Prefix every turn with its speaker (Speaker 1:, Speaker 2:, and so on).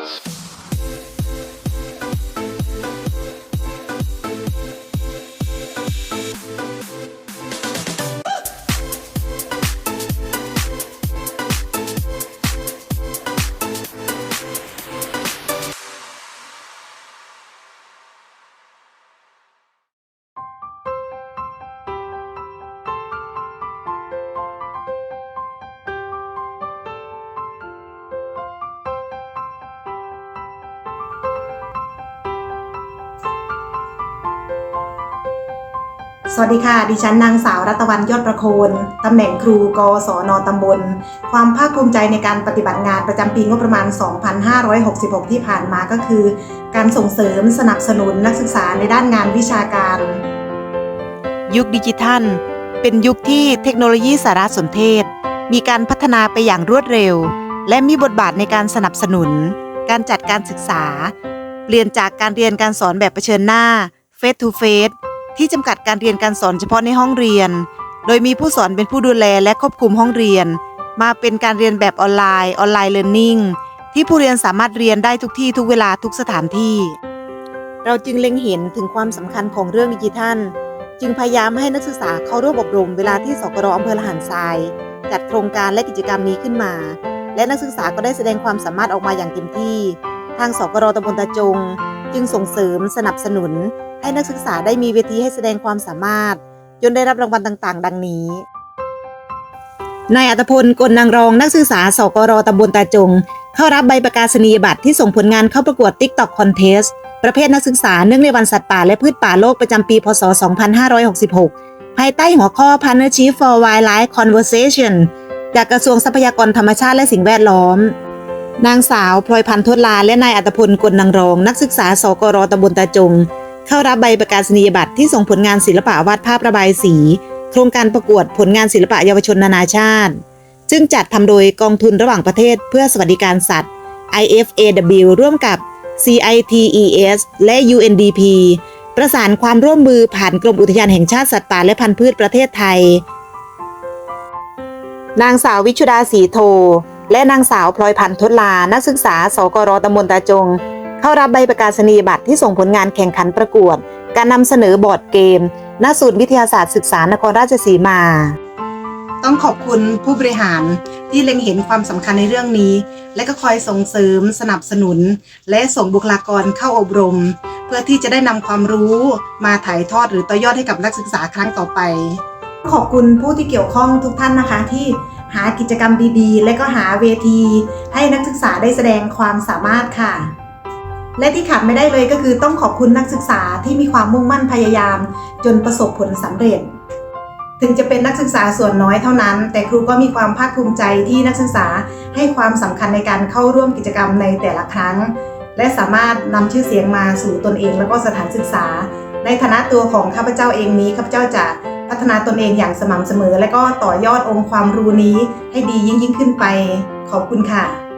Speaker 1: Mixes. สวัสดีค่ะ ดิฉันนางสาวรัตวันยอดประโคน ตำแหน่งครูกศนตำบล ความภาคภูมิใจในการปฏิบัติงานประจำปีงบประมาณ 2566 ที่ผ่านมาก็คือ การส่งเสริมสนับสนุนนักศึกษาในด้านงานวิชาการ
Speaker 2: ยุคดิจิทัล เป็นยุคที่เทคโนโลยีสารสนเทศ มีการพัฒนาไปอย่างรวดเร็ว และมีบทบาทในการสนับสนุน การจัดการศึกษา เปลี่ยนจากการเรียนการสอนแบบเผชิญหน้า Face to Face ที่จำกัดการเรียนการสอนเฉพาะในห้องเรียน โดยมีผู้สอนเป็นผู้ดูแลและควบคุมห้องเรียน มาเป็นการเรียนแบบออนไลน์ออนไลน์เรียนนิ่งที่ผู้เรียนสามารถเรียนได้ทุกที่ทุกเวลาทุกสถานที่ เราจึงเล็งเห็นถึงความสำคัญของเรื่องดิจิทัล จึงพยายามให้นักศึกษาเข้าร่วมอบรมเวลาที่สกรอำเภอละหันทราย จัดโครงการและกิจกรรมนี้ขึ้นมา และนักศึกษาก็ได้แสดงความสามารถออกมาอย่างเต็มที่ ทางสกรตำบลตาจง จึงส่งเสริมสนับสนุน ให้นักศึกษาได้มีเวทีให้แสดงความสามารถ จนได้รับรางวัลต่างๆ ดังนี้นายอัตพลกลนางรองนักศึกษาสกรตำบลตาจง เข้ารับใบประกาศนียบัตรที่ส่งผลงานเข้าประกวด TikTok Contest ประเภทนักศึกษาเนื่องในวันสัตว์ป่าและพืชป่าโลกประจำปี พศ 2566 ภายใต้หัวข้อ Partnership for Wildlife Conversation จากกระทรวงทรัพยากรธรรมชาติและสิ่งแวดล้อม นางสาวพลอยพันธ์ทดลาและนายอัตพลกลนางรอง นักศึกษาสกรตำบลตาจง เข้ารับใบประกาศนียบัตรที่ส่งผลงานศิลปะวาดภาพระบายสี โครงการประกวดผลงานศิลปะเยาวชนนานาชาติ ซึ่งจัดทำโดยกองทุนระหว่างประเทศเพื่อสวัสดิการสัตว์ IFAW ร่วมกับ CITES และ UNDP ประสานความร่วมมือผ่านกรมอุทยานแห่งชาติสัตว์ป่าและพันธุ์พืชประเทศไทย นางสาววิชุดาสีโท และนางสาวพลอยพันธ์ทดลา นักศึกษา สกรตำบลตาจง เข้ารับใบประกาศนียบัตรที่ส่งผลงานแข่งขันประกวด การนำเสนอบอร์ดเกม ณ ศูนย์วิทยาศาสตร์ศึกษานครราชสีมา
Speaker 1: ต้องขอบคุณผู้บริหารที่เล็งเห็นความสำคัญในเรื่องนี้ และก็คอยส่งเสริม สนับสนุน และส่งบุคลากรเข้าอบรม เพื่อที่จะได้นำความรู้มาถ่ายทอดหรือต่อยอดให้กับนักศึกษาครั้งต่อไป ขอบคุณผู้ที่เกี่ยวข้องทุกท่านนะคะที่ หากิจกรรมดีๆ และก็หาเวที ให้นักศึกษาได้แสดงความสามารถค่ะ และที่ขาดไม่ได้เลยก็คือต้องขอบคุณนักศึกษาที่มีความมุ่งมั่นพยายาม จนประสบผลสำเร็จ ถึงจะเป็นนักศึกษาส่วนน้อยเท่านั้น แต่ครูก็มีความภาคภูมิใจที่นักศึกษาให้ความสำคัญในการเข้าร่วมกิจกรรมในแต่ละครั้ง และสามารถนำชื่อเสียงมาสู่ตนเอง และก็สถานศึกษา ในฐานะตัวของข้าพเจ้าเองนี้ข้าพเจ้าจะ พัฒนาตนเองอย่างสม่ำเสมอ และก็ต่อยอดองค์ความรู้นี้ให้ดียิ่งยิ่งขึ้นไป ขอบคุณค่ะ